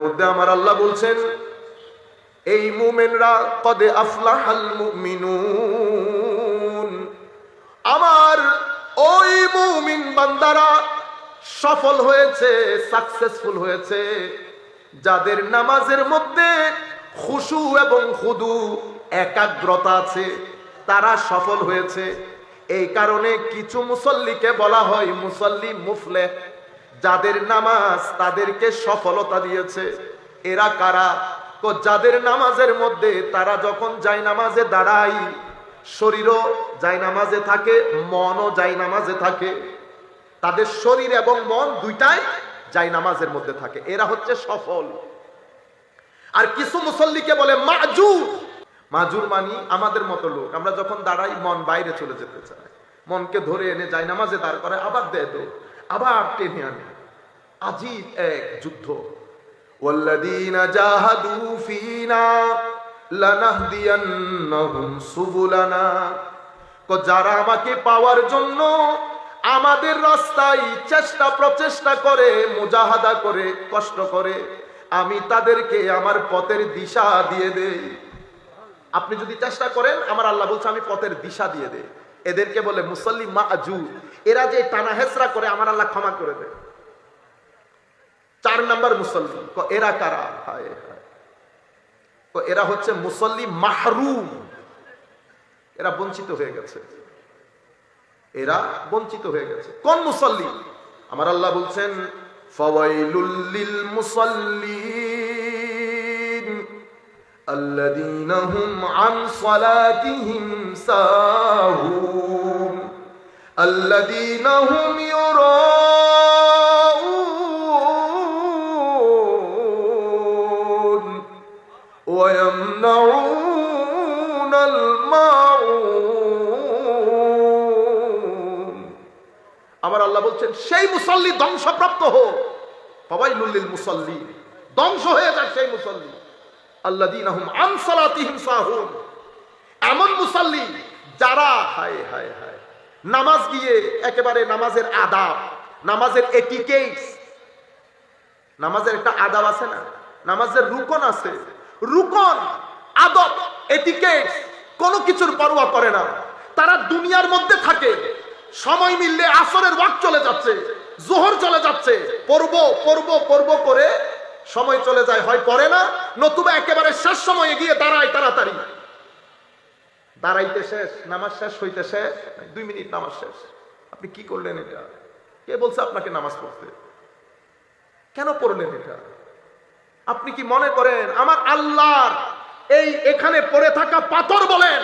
মধ্যে আমার আল্লাহ বলছেন, এই মুমেনরা কদে আফলাহাল মুমিনুন। আমার ওই মুমিন বান্দারা সফল হয়েছে সাকসেসফুল হয়েছে, যাদের নামাজের মধ্যে খুশু এবং খুদু একাগ্রতা আছে, তারা সফল হয়েছে। এই কারণে কিছু মুসল্লিকে বলা হয় মুসল্লি মুফলে যাদের নামাজ তাদেরকে সফলতা দিয়েছে। এরা কারা? তো যাদের নামাজের মধ্যে তারা যখন যায় নামাজে দাঁড়াই, শরীরও যায় নামাজে থাকে, মনও যায় নামাজে থাকে। তাদের শরীর এবং মন দুইটাই যায় নামাজের মধ্যে থাকে। এরা হচ্ছে সফল। আর কিছু মুসল্লিকে বলে মাজুর। মাজুর মানি আমাদের মতো লোক। আমরা যখন দাঁড়াই, মন বাইরে চলে যেতে চায়। মনকে ধরে এনে যায় নামাজে দাঁড় করে আবার দেয় তো। আবার টেনে আনে আজিব এক যুদ্ধ والذين جاهدوا فينا لنهدينهم سبلنا তো যারা আমাকে পাওয়ার জন্য আমাদের রাস্তায় চেষ্টা প্রচেষ্টা করে মুজাহাদা করে কষ্ট করে আমি তাদেরকে আমার পথের দিশা দিয়ে দেই আপনি যদি চেষ্টা করেন আমার আল্লাহ বলছে আমি পথের দিশা দিয়ে দেই এদেরকে বলে মুসল্লি মা এরা যে টানা হেসরা করে, আমার আল্লাহ ক্ষমা করে দেয়। চার নাম্বার মুসল্লি। এরা কারা? হায় এরা হচ্ছে মুসল্লি মাহরুম। এরা বঞ্চিত হয়ে গেছে। এরা বঞ্চিত হয়ে গেছে। কোন মুসল্লি? আমার আল্লাহ বলছেন, ফওয়াইলুল মুসল্লিন হুম আন সালাতিহিম সাহুন। الذين هم يراءون ويمنعون الماعون আমার আল্লাহ বলছেন সেই মুসল্লি ধ্বংসপ্রাপ্ত হোক সবাই লুল্লিল মুসল্লি ধ্বংস হয়ে যায় সেই মুসল্লি আল্লাদিনাহুম আন সালাতিহিম সাহুন এমন মুসল্লি যারা হায় হায় হায় নামাজ গিয়ে একেবারে নামাজের আদাব, নামাজের এটিকেটস নামাজের একটা আদাব আছে না? নামাজের রুকন আছে। রুকন, আদব এটিকেটস কোনো কিছুর পরোয়া করে না। তারা দুনিয়ার মধ্যে থাকে। সময় মিললে আসরের ওয়াক চলে যাচ্ছে, জোহর চলে যাচ্ছে। পড়ব পড়ব পড়ব করে সময় চলে যায়, হয় পড়ে না? নতুবা একেবারে শেষ সময়ে গিয়ে দাঁড়ায় তাড়াতাড়ি। দাঁড়াইতে শেষ, নামাজ শেষ হইতে শেষ, দুই মিনিট নামাজ শেষ। আপনি কি করলেন এটা? কে বলছে আপনাকে নামাজ পড়তে? কেন পড়লেন এটা? আপনি কি মনে করেন, আমার আল্লাহর এই এখানে পড়ে থাকা পাথর বলেন,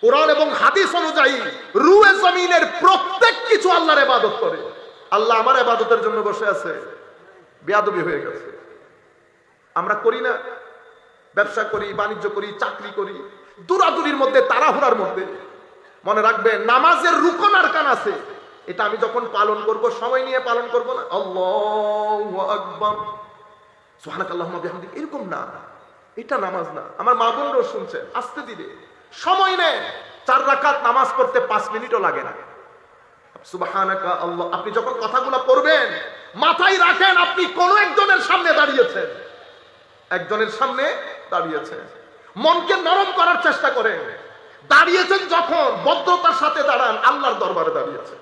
কোরআন এবং হাদিস অনুযায়ী রুয়ে জমিনের প্রত্যেক কিছু আল্লাহর ইবাদত করে। আল্লাহ আমার ইবাদতের জন্য বসে আছে। বেয়াদবি হয়ে গেছে। আমরা করি না। ব্যবসা করি, বাণিজ্য করি, চাকরি করি। দূরাদুরির মধ্যে, তাড়াহুড়ার মধ্যে। মনে রাখবেন, নামাজের রুকন আর কান আছে। এটা আমি যখন পালন করব, সময় নিয়ে পালন করব না। আকবার। বিহামদিক। এরকম না। এটা নামাজ না। আমার মা বোনরাও শুনছে, আসতে দিবে সময় নেই চার রাকাত নামাজ পড়তে পাঁচ মিনিটও লাগে না। আল্লাহ। আপনি যখন কথাগুলো পড়বেন, মাথায় রাখেন, আপনি কোন একজনের সামনে দাঁড়িয়েছেন। একজনের সামনে দাঁড়িয়েছেন। মনকে নরম করার চেষ্টা করেন দাঁড়িয়েছেন যখন, ভদ্রতার সাথে দাঁড়ান, আল্লাহর দরবারে দাঁড়িয়েছেন।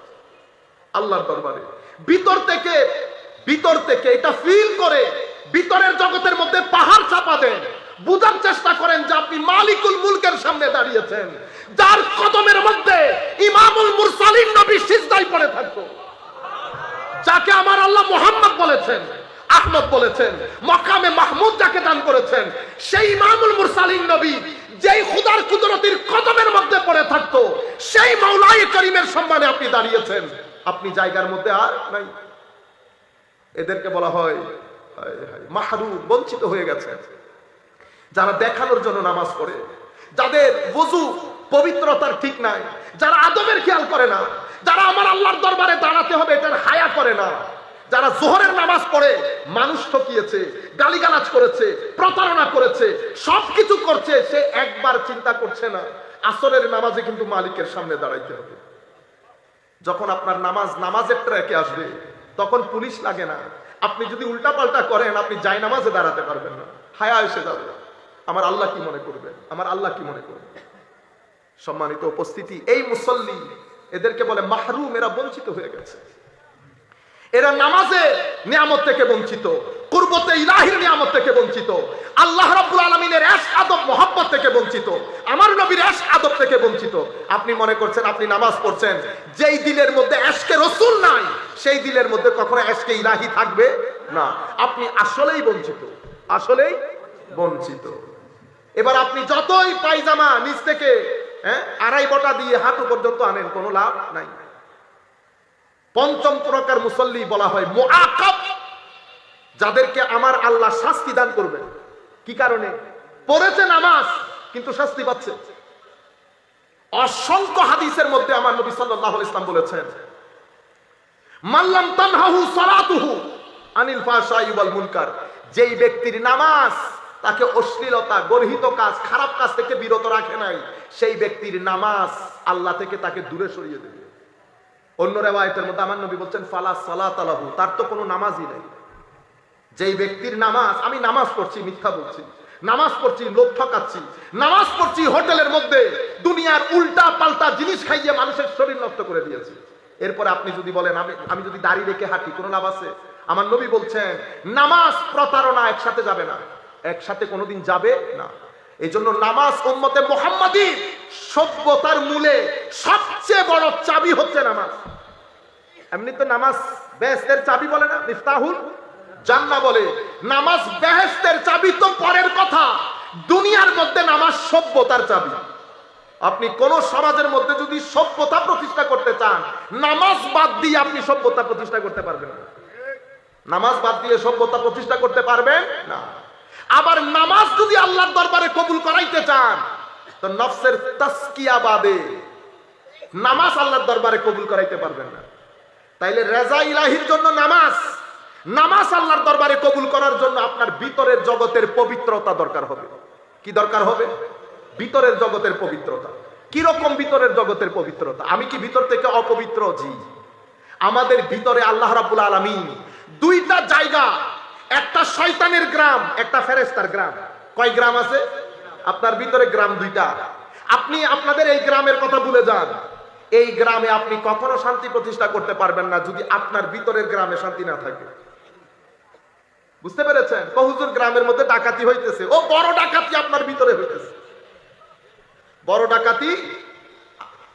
আল্লাহর দরবারে। ভিতর থেকে ভিতর থেকে এটা ফিল করে, ভিতরের জগতের মধ্যে পাহাড় চাপা দেন। বুঝার চেষ্টা করেন যে আপনি মালিকুল মুলকের সামনে দাঁড়িয়েছেন। যার কদমের মধ্যে ইমামুল মুরসালিন নবী সিজদায় পড়ে থাকতো। যাকে আমার আল্লাহ মোহাম্মদ বলেছেন। আহমদ বলেছেন, মকামে মাহমুদ যাকে দান করেছেন, সেই ইমামুল মুরসালিন নবী যেই খুদার কুদরতির কদমের মধ্যে পড়ে থাকতো, সেই মাওলাই করিমের সম্মানে আপনি দাঁড়িয়েছেন। আপনি জায়গার মধ্যে আর নাই। এদেরকে বলা হয় মাহরু বঞ্চিত হয়ে গেছে। যারা দেখানোর জন্য নামাজ পড়ে, যাদের বজু পবিত্রতার ঠিক নাই, যারা আদবের খেয়াল করে না, যারা আমার আল্লাহর দরবারে দাঁড়াতে হবে এটার হায়া করে না যারা জোহরের নামাজ পড়ে, মানুষ ঠকিয়েছে, গালিগালাজ করেছে, প্রতারণা করেছে, সবকিছু করছে, সে একবার চিন্তা করছে না, আসরের নামাজে কিন্তু মালিকের সামনে দাঁড়াইতে হবে। যখন আপনার নামাজ নামাজের ট্র্যাকে আসবে, তখন পুলিশ লাগে না। আপনি যদি উল্টা পাল্টা করেন, আপনি যাই নামাজে দাঁড়াতে পারবেন না। হায়া এসে যাবে। আমার আল্লাহ কি মনে করবে আমার আল্লাহ কি মনে করবে সম্মানিত উপস্থিতি, এই মুসল্লি, এদেরকে বলে মাহরুম, এরা বঞ্চিত হয়ে গেছে। এরা নামাজে নিয়ামত থেকে বঞ্চিত, কুরবতে ইলাহির নিয়ামত থেকে বঞ্চিত, আল্লাহ রাব্বুল আলামিনের এশ আদব মোহাব্বত থেকে বঞ্চিত, আমার নবীর এশ আদব থেকে বঞ্চিত। আপনি মনে করছেন আপনি নামাজ পড়ছেন, যেই দিলের মধ্যে এশকে রসুল নাই, সেই দিলের মধ্যে কখনো এশকে ইলাহি থাকবে না। আপনি আসলেই বঞ্চিত আসলেই বঞ্চিত। এবার আপনি যতই পায়জামা নিচ থেকে হ্যাঁ আড়াই বটা দিয়ে হাঁটু পর্যন্ত আনেন, কোনো লাভ নাই। পঞ্চম প্রকার মুসল্লি বলা হয় যাদেরকে আমার আল্লাহ শাস্তি দান করবেন। কি কারণে? পড়েছে নামাজ, কিন্তু শাস্তি পাচ্ছে। অসংখ্য হাদিসের মধ্যে আমার নবী আলাইহি ইসলাম বলেছেন মাল্লাম তানহাহু আনিল মুনকার যেই ব্যক্তির নামাজ তাকে অশ্লীলতা, গর্হিত কাজ, খারাপ কাজ থেকে বিরত রাখে নাই, সেই ব্যক্তির নামাজ আল্লাহ থেকে তাকে দূরে সরিয়ে দেবে। অন্য রেওয়ায়তের মধ্যে আমার নবী বলছেন, ফালা সালাত তার তো কোনো নামাজই নেই। যেই ব্যক্তির নামাজ, আমি নামাজ পড়ছি, মিথ্যা বলছি। নামাজ পড়ছি, লোক ঠকাচ্ছি। নামাজ পড়ছি হোটেলের মধ্যে, দুনিয়ার উল্টা পাল্টা জিনিস খাইয়ে মানুষের শরীর নষ্ট করে দিয়েছি। এরপরে আপনি যদি বলেন, আমি আমি যদি দাড়ি রেখে হাঁটি, কোনো লাভ আছে? আমার নবী বলছেন, নামাজ প্রতারণা একসাথে যাবে না। একসাথে কোনোদিন যাবে না। এই জন্য নামাজ উম্মতে মোহাম্মদী সভ্যতার মূলে সবচেয়ে বড় চাবি হচ্ছে নামাজ। এমনি তো নামাজ বেহেস্তের চাবি বলে না? মিফতাহুল জান্না বলে। নামাজ বেহেস্তের চাবি তো পরের কথা। দুনিয়ার মধ্যে নামাজ সভ্যতার চাবি। আপনি কোন সমাজের মধ্যে যদি সভ্যতা প্রতিষ্ঠা করতে চান, নামাজ বাদ দিয়ে আপনি সভ্যতা প্রতিষ্ঠা করতে পারবেন না। নামাজ বাদ দিয়ে সভ্যতা প্রতিষ্ঠা করতে পারবেন না। আবার নামাজ যদি আল্লাহর দরবারে কবুল করাইতে চান, তো নফসের তাস্কিয়া বাদে নামাজ আল্লাহর দরবারে কবুল করাইতে পারবেন না। তাইলে রেজা ইলাহির জন্য নামাজ নামাজ আল্লাহর দরবারে কবুল করার জন্য আপনার ভিতরের জগতের পবিত্রতা দরকার হবে। কি দরকার হবে? ভিতরের জগতের পবিত্রতা। কি রকম ভিতরের জগতের পবিত্রতা? আমি কি ভিতর থেকে অপবিত্র? জি। আমাদের ভিতরে আল্লাহ রাব্বুল আলামিন দুইটা জায়গা একটা শয়তানের গ্রাম, একটা ফেরেস্তার গ্রাম। কয় গ্রাম আছে? আপনার ভিতরে গ্রাম দুইটা। আপনি আপনাদের এই গ্রামের কথা ভুলে যান। এই গ্রামে আপনি কখনো শান্তি প্রতিষ্ঠা করতে পারবেন না যদি আপনার ভিতরের গ্রামে শান্তি না থাকে। বুঝতে পেরেছেন? কহুজুর গ্রামের মধ্যে ডাকাতি হইতেছে। ও বড় ডাকাতি আপনার ভিতরে হইতেছে। বড় ডাকাতি,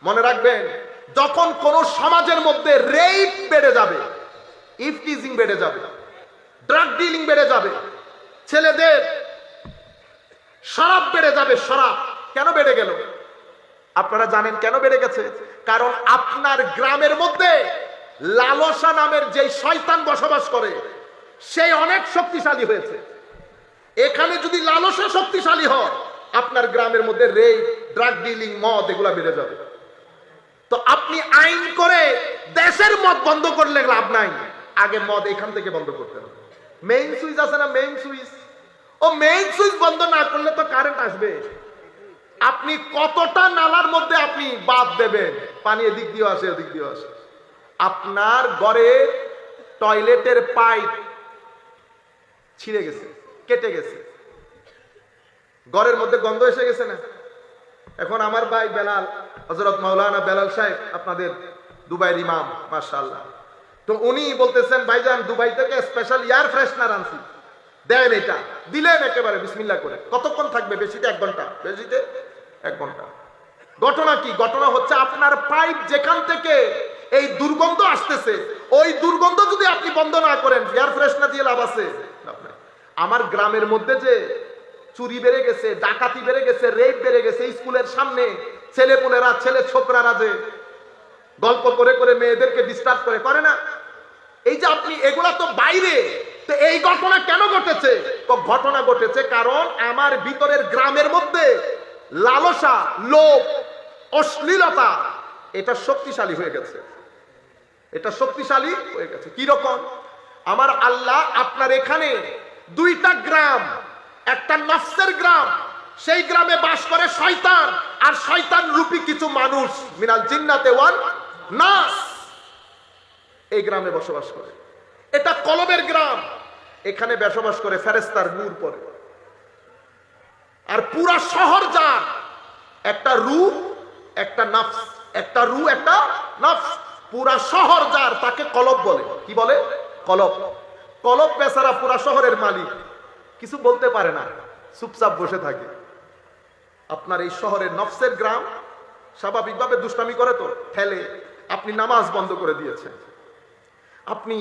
মনে রাখবেন, যখন কোন সমাজের মধ্যে রেপ বেড়ে যাবে ইফটিজিং বেড়ে যাবে ড্রাগ ডিলিং বেড়ে যাবে। ছেলেদের শরাব বেড়ে যাবে, শরাব। কেন বেড়ে গেল? আপনারা জানেন কেন বেড়ে গেছে? কারণ আপনার গ্রামের মধ্যে লালসা নামের যে শয়তান বসবাস করে সেই অনেক শক্তিশালী হয়েছে। এখানে যদি লালসা শক্তিশালী হয়, আপনার গ্রামের মধ্যে রেপ ড্রাগ ডিলিং মদ এগুলা বেড়ে যাবে। তো আপনি আইন করে দেশের মদ বন্ধ করলে লাভ নাই। আগে মদ এখান থেকে বন্ধ করতে হবে। মেইন সুইচ আছে না মেইন সুইচ ও মেইন সুইচ বন্ধ না করলে তো কারেন্ট আসবে। আপনি কতটা নালার মধ্যে আপনি বাদ দেবেন? পানি এদিক দিয়ে আসে, ওদিক দিয়ে আসে। আপনার ঘরের টয়লেটের পাইপ ছিঁড়ে গেছে, কেটে গেছে। ঘরের মধ্যে গন্ধ এসে গেছে না? এখন আমার ভাই বেলাল হজরত মাওলানা বেলাল সাহেব, আপনাদের দুবাইয়ের ইমাম মার্শাল্লাহ তো উনি বলতেছেন, ভাইজান, দুবাই থেকে স্পেশাল এয়ার ফ্রেশনার আনছি। দেন এটা। দিলেন একেবারে বিসমিল্লা করে। কতক্ষণ থাকবে বেশিতে? এক ঘণ্টা। বেশিতে? এক ঘণ্টা। ঘটনা কি? ঘটনা হচ্ছে আপনার পাইপ যেখান থেকে এই দুর্গন্ধ আসতেছে, ওই দুর্গন্ধ যদি আপনি বন্ধ না করেন এয়ার ফ্রেশনার দিয়ে লাভ আছে? আমার গ্রামের মধ্যে যে চুরি বেড়ে গেছে, ডাকাতি বেড়ে গেছে রেপ বেড়ে গেছে, স্কুলের সামনে ছেলেপুলেরা ছেলে ছোকরারা যে গল্প করে করে মেয়েদেরকে ডিস্টার্ব করে করে না? এই যে আপনি, এগুলা তো বাইরে। তো এই ঘটনা কেন ঘটেছে? তো ঘটনা ঘটেছে কারণ আমার ভিতরের গ্রামের মধ্যে লালসা, লোভ, অশ্লীলতা, এটা শক্তিশালী হয়ে গেছে। এটা শক্তিশালী হয়ে গেছে। কি রকম আমার আল্লাহ আপনার এখানে দুইটা গ্রাম, একটা নফসের গ্রাম, সেই গ্রামে বাস করে শয়তান, আর শয়তান রূপী কিছু মানুষ, মিনাল জিন্নাতে ওয়ান নাস। এই গ্রামে বসবাস করে। এটা কলবের গ্রাম। এখানে বসবাস করে ফেরেস্তার নূর পরে। আর পুরা শহর যার, একটা রু, একটা নফস, একটা রু, একটা নফস। পুরা শহর যার, তাকে কলব বলে। কি বলে? কলব। কলব বেচারা পুরা শহরের মালিক। কিছু বলতে পারে না, চুপচাপ বসে থাকে। আপনার এই শহরের নফসের গ্রাম স্বাভাবিকভাবে দুষ্টামি করে তো? ঠেলে আপনি নামাজ বন্ধ করে দিয়েছেন। আপনি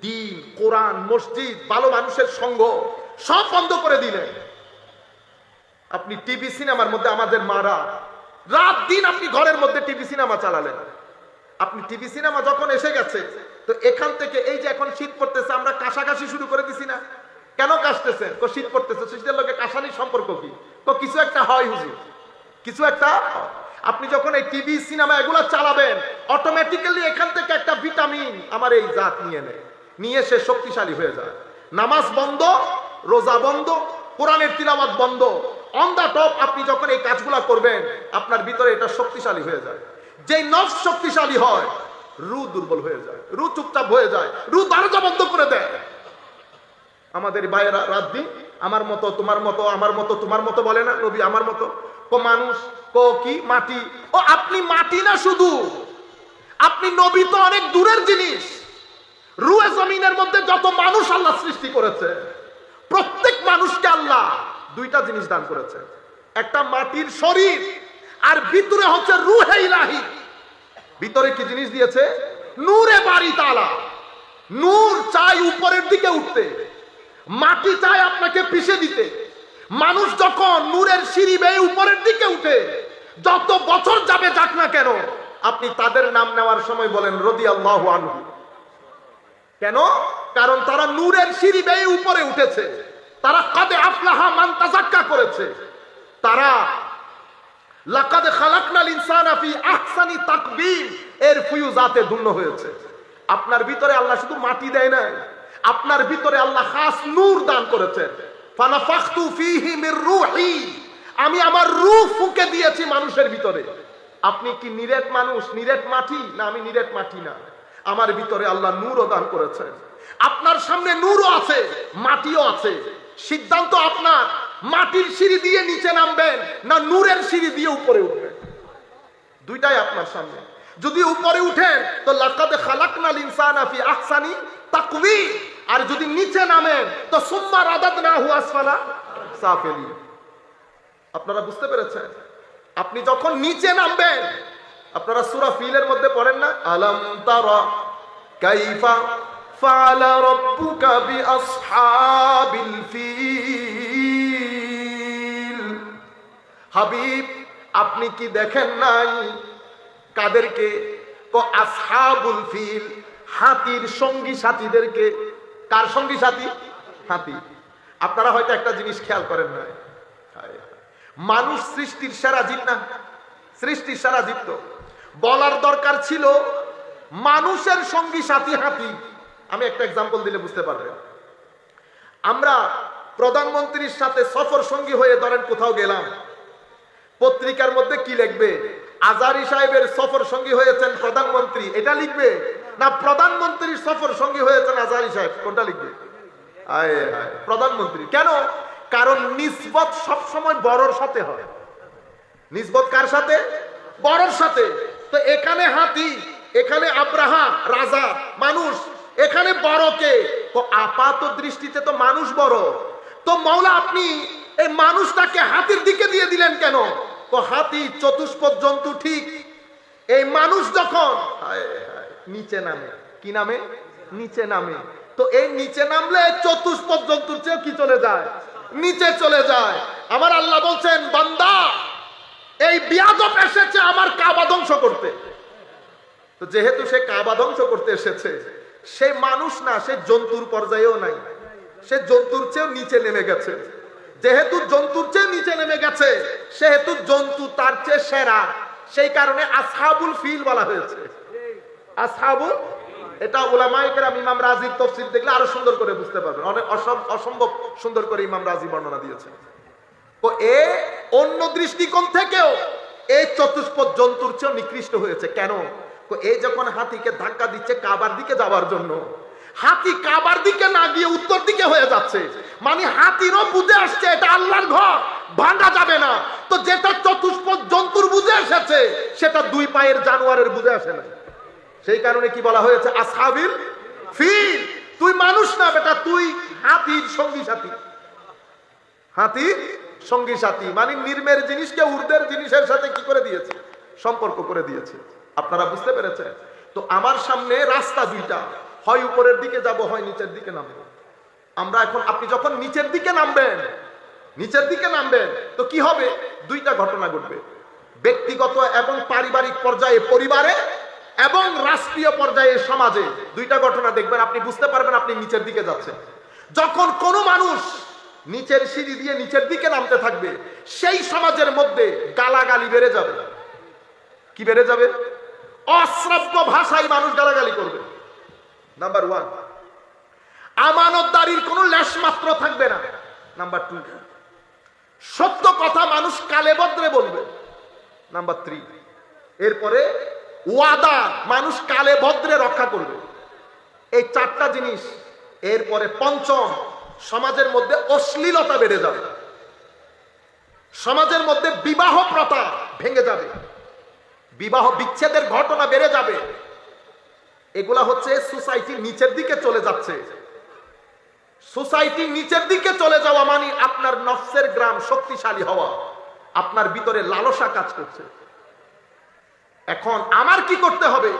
দিন, কোরআন, মসজিদ, ভালো মানুষের সঙ্গ সব বন্ধ করে দিলেন। আপনি টিভি সিনেমার মধ্যে আমাদের মারা, রাত দিন আপনি ঘরের মধ্যে টিভি সিনেমা চালালেন। আপনি টিভি সিনেমা যখন এসে গেছে, তো এখান থেকে এই যে এখন শীত পড়তেছে, আমরা কাশাকাশি শুরু করে দিছি না। কেন কাশতেছেন? কো, শীত পড়তেছে। শীতের লোকে কাশানির সম্পর্ক কি? তো কিছু একটা হয় হুজুর। কিছু একটা। আপনি যখন এই টিভি, সিনেমা এগুলো চালাবেন অটোমেটিক্যালি এখান থেকে একটা ভিটামিন আমার এই জাত নিয়ে নেয়। নিয়ে সে শক্তিশালী হয়ে যায়। নামাজ বন্ধ, রোজা বন্ধ, কোরআনের তিলাবাত বন্ধ। অন দা টপ আপনি যখন এই কাজগুলা করবেন, আপনার ভিতরে এটা শক্তিশালী হয়ে যায়। যেই নফস শক্তিশালী হয়, রু দুর্বল হয়ে যায়, রু চুপচাপ হয়ে যায়, রু দরজা বন্ধ করে দেয়। আমাদের ভাইয়েরা, রাত দিন আমার মতো, তোমার মতো, আমার মতো, তোমার মতো বলে না, নবী আমার মতো। কো মানুষ, কো কি? মাটি। ও, আপনি মাটি না শুধু। আপনি নবী তো অনেক দূরের জিনিস। রুয়ে জমিনের মধ্যে যত মানুষ আল্লাহ সৃষ্টি করেছে, প্রত্যেক মানুষকে আল্লাহ দুইটা জিনিস দান করেছে। একটা মাটির শরীর, আর ভিতরে হচ্ছে রুহে ইলাহি। ভিতরে কি জিনিস দিয়েছে? নূরে বাড়ি তালা। নূর চাই উপরের দিকে উঠতে। মাটি চায় আপনাকে পিষে দিতে। মানুষ যখন নূরের সিঁড়ি বেয়ে উপরের দিকে উঠে, যত বছর যাবে যাক না কেন, আপনি তাদের নাম নেওয়ার সময় বলেন রদি আল্লাহ কেন? কারণ তারা নূরের সিঁড়ি বেয়ে উপরে উঠেছে। তারা কাদে আফলাহা মান তাজাক্কা করেছে। তারা, লাকাদ খালাকনাল ইনসানা ফি আহসানি তাকবীম। এর ফুয়ুজাতে ধন্য হয়েছে। আপনার ভিতরে আল্লাহ শুধু মাটি দেয় না আপনার ভিতরে আল্লাহ খাস নূর দান করেছেন। আমি আমার রূহ ফুঁকে দিয়েছি মানুষের ভিতরে। আপনি কি নিরেট মানুষ, নিরেট মাটি? না, আমি নিরেট মাটি না। আমার ভিতরে আল্লাহ নূরও দান করেছেন। আপনার সামনে নূরও আছে, মাটিও আছে। সিদ্ধান্ত আপনার, মাটির সিঁড়ি দিয়ে নিচে নামবেন, না নূরের সিঁড়ি দিয়ে উপরে উঠবেন। দুইটাই আপনার সামনে। যদি উপরে উঠেন তো লাকাদে খালাকনাল ইনসানা ফি আহসানি তাকবি আর যদি নিচে নামেন তো সুম্মা রাদাদনা হু আসফালা সাফিলি। আপনারা বুঝতে পেরেছেন? আপনি যখন নিচে নামবেন, আপনারা সূরা ফিলের মধ্যে পড়েন না? আলাম তারা কাইফা ফাআলা রাব্বুকা বিআসহাবিল ফিল। হাবিব, আপনি কি দেখেন নাই কাদেরকে আসহাবুল ফিল, হাতির সঙ্গী সাথীদেরকে, কার সঙ্গী সাথী? হাতি। আপনারা হয়তো একটা জিনিস খেয়াল করেন না। মানুষ সৃষ্টির সেরা জীব না? সৃষ্টির সেরা জীব তো। বলার দরকার ছিল, মানুষের সঙ্গী সাথী হাতি। আমি একটা এক্সাম্পল দিলে বুঝতে পারবেন। আমরা প্রধানমন্ত্রীর সাথে সফর সঙ্গী হয়ে ধরেন কোথাও গেলাম। পত্রিকার মধ্যে কি লিখবে? আজারি সাহেবের সফর সঙ্গী হয়েছেন প্রধানমন্ত্রী। এটা লিখবে? না, প্রধানমন্ত্রীর সফর সঙ্গী হয়েছেন আজারি সাহেব। কোনটা লিখবে? প্রধানমন্ত্রী। কেন? কারণ নিসবত সবসময় বড়র সাথে হয়। নিসবত কার সাথে? বড়র সাথে। তো এখানে হাতি, এখানে আব্রাহা রাজা, মানুষ, এখানে বড়কে তো আপাত দৃষ্টিতে তো মানুষ বড়। তো মৌলা, আপনি এই মানুষটাকে হাতির দিকে দিয়ে দিলেন কেন? তো হাতি চতুষ্পদ জন্তু ঠিক। এই মানুষ যখন নিচে নামে। কি নামে? নিচে নামে। তো এই নিচে নামলে চতুষ্পদ জন্তুর চেয়েও কি চলে যায়? নিচে চলে যায়। আমার আল্লাহ বলছেন, বান্দা, এই বিয়াদব এসেছে আমার কাবা ধ্বংস করতে। তো যেহেতু সে কাবা ধ্বংস করতে এসেছে, সে মানুষ না, সে জন্তুর পর্যায়েও নাই। সে জন্তুর চেয়েও নিচে নেমে গেছে। যেহেতু জন্তুর চেয়ে নিচে নেমে গেছে, সেহেতু জন্তু তার চেয়ে সেরা। সেই কারণে আসহাবুল ফিল বলা হয়েছে। আসহাবুল? এটা ওলামাইকেরাম ইমাম রাজির তফসিল দেখলে আরও সুন্দর করে বুঝতে পারবেন। অনেক অসম্ভব সুন্দর করে ইমাম রাজি বর্ণনা দিয়েছেন। তো এ অন্য দৃষ্টিকোণ থেকেও এই চতুষ্পদ জন্তুর চেয়েও নিকৃষ্ট হয়েছে। কেন? এই যখন হাতিকে ধাক্কা দিচ্ছে, কাবার দিকে যাওয়ার জন্য। হাতি কাবার দিকে না গিয়ে উত্তর দিকে হয়ে যাচ্ছে। মানে হাতিরও বুঝে আসছে এটা আল্লাহর ঘর, ভাঙা যাবে না। তো যেটা চতুষ্পদ জন্তুর বুঝে এসেছে, সেটা দুই পায়ের জানোয়ারের বুঝে আসে না সেই কারণে কি বলা হয়েছে? আসহাবিল ফিল। তুই মানুষ না বেটা, তুই হাতির সঙ্গী সাথী। হাতি সঙ্গী সাথী। মানে নির্মের জিনিসকে উর্দের জিনিসের সাথে কি করে দিয়েছে? সম্পর্ক করে দিয়েছে। আপনারা বুঝতে পেরেছেন? তো আমার সামনে রাস্তা দুইটা। হয় উপরের দিকে যাব, হয় নিচের দিকে নামবো। আমরা এখন, আপনি যখন নিচের দিকে নামবেন, নিচের দিকে নামবেন, তো কি হবে? দুইটা ঘটনা ঘটবে। ব্যক্তিগত এবং পারিবারিক পর্যায়ে পরিবারে এবং রাষ্ট্রীয় পর্যায়ে সমাজে। দুইটা ঘটনা দেখবেন, আপনি বুঝতে পারবেন আপনি নিচের দিকে যাচ্ছেন। যখন কোনো মানুষ নিচের সিঁড়ি দিয়ে নিচের দিকে নামতে থাকবে, সেই সমাজের মধ্যে গালাগালি বেড়ে যাবে। কি বেড়ে যাবে? অশ্রাব্য ভাষায় মানুষ গালাগালি করবে। নাম্বার ওয়ান আমানতদারির কোনো লেশ মাত্র থাকবে না। নাম্বার টু সত্য কথা মানুষ কালে বদ্রে বলবে। নাম্বার থ্রি এরপরে ওয়াদা মানুষ কালে ভদ্রে রক্ষা করবে। এই চারটা জিনিস, এরপরে পঞ্চম, সমাজের মধ্যে অশ্লীলতা বেড়ে যাবে। সমাজের মধ্যে বিবাহ প্রথা ভেঙে যাবে। বিবাহ বিচ্ছেদের ঘটনা বেড়ে যাবে। এগুলা হচ্ছে সোসাইটির নিচের দিকে চলে যাচ্ছে। সোসাইটি নিচের দিকে চলে যাওয়া মানে আপনার নফসের গ্রাম শক্তিশালী হওয়া, আপনার ভিতরে লালসা কাজ করছে। এখন আমার কি করতে হবে?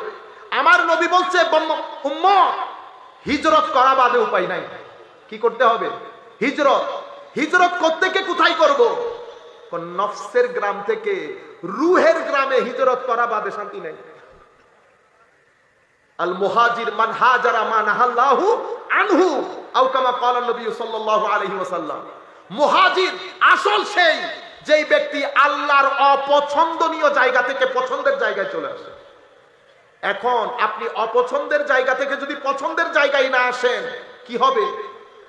আমার নবী বলছে হিজরত করা বাদে উপায় নাই। কি করতে হবে? হিজরত। হিজরত কোত্থেকে কোথায় করব? নফসের গ্রাম থেকে, রুহের গ্রামে হিজরত করা বাদে শান্তি নেই। আল মুহাজির মান হাজারা মা নাহাল্লাহু আনহু, আও কামা ক্বালা নবী সাল্লাল্লাহু আলাইহি ওয়াসাল্লাম। মুহাজির আসল সেই যেই ব্যক্তি আল্লাহর অপছন্দনীয় জায়গা থেকে পছন্দের জায়গায় চলে আসে। এখন আপনি অপছন্দের জায়গা থেকে যদি পছন্দের জায়গায় না আসেন, কি হবে?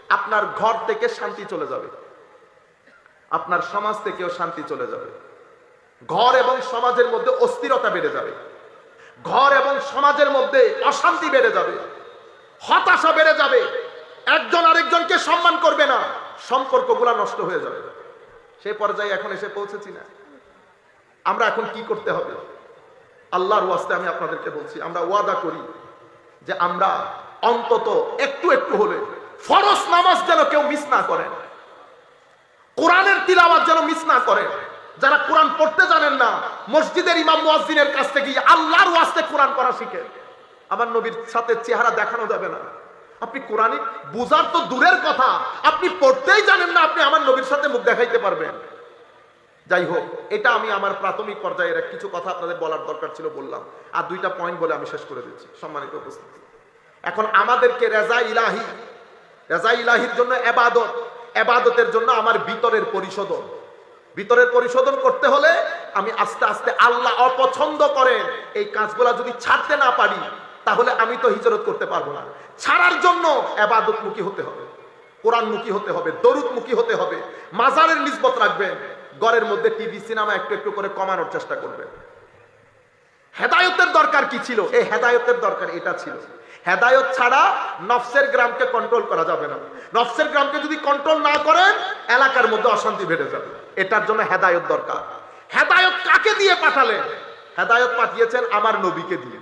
আপনার ঘর থেকে শান্তি চলে যাবে। আপনার সমাজ থেকেও শান্তি চলে যাবে। ঘর এবং সমাজের মধ্যে অস্থিরতা বেড়ে যাবে। ঘর এবং সমাজের মধ্যে অশান্তি বেড়ে যাবে, হতাশা বেড়ে যাবে, একজন আরেকজনকে সম্মান করবে না, সম্পর্কগুলা নষ্ট হয়ে যাবে। সেই পর্যায়ে এখন এসে পৌঁছেছি না। আমরা এখন কি করতে হবে? আল্লাহর ওয়াস্তে আমি আপনাদেরকে বলছি, আমরা ওয়াদা করি যে আমরা অন্তত একটু একটু হলে ফরজ নামাজ যেন কেউ মিস না করেন কোরআনের তিলাওয়াত যেন মিস না করেন যারা কোরআন পড়তে জানেন না, মসজিদের ইমাম মুয়াজ্জিনের কাছ থেকে আল্লাহর ওয়াস্তে কোরআন পড়া শিখে। আমার নবীর সাথে চেহারা দেখানো যাবে না। আপনি কোরআনিক বুঝার তো দূরের কথা। আপনি পড়তেই জানেন না, আপনি আমার নবীর সাথে মুখ দেখাইতে পারবেন। যাই হোক, এটা আমি আমার প্রাথমিক পর্যায়ের কিছু কথা আপনাদের বলার দরকার ছিল বললাম। আর দুইটা পয়েন্ট বলে আমি শেষ করে দিচ্ছি, সম্মানিত উপস্থিতি। এখন আমাদেরকে রেজা ইলাহি, রেজা ইলাহির জন্য এবাদত, এবাদতের জন্য আমার ভিতরের পরিশোধন। ভিতরের পরিশোধন করতে হলে আমি আস্তে আস্তে আল্লাহ অপছন্দ করেন। এই কাজগুলা যদি ছাড়তে না পারি, তাহলে আমি তো হিজরত করতে পারব না। ছাড়ার জন্য এবাদত মুখী হতে হবে। কোরআন মুখী হতে হবে দরুদ মুখী হতে হবে। মাজারের নিসবত রাখবেন। ঘরের মধ্যে টিভি, সিনেমা একটু একটু করে কমানোর চেষ্টা করবেন। হেদায়তের দরকার কি ছিল? এই হেদায়তের দরকার এটা ছিল। হেদায়ত ছাড়া নফসের গ্রামকে কন্ট্রোল করা যাবে না। নফসের গ্রামকে যদি কন্ট্রোল না করেন, এলাকার মধ্যে অশান্তি বেড়ে যাবে। এটার জন্য হেদায়ত দরকার। হেদায়ত কাকে দিয়ে পাঠালেন? হেদায়ত পাঠিয়েছেন আমার নবীকে দিয়ে।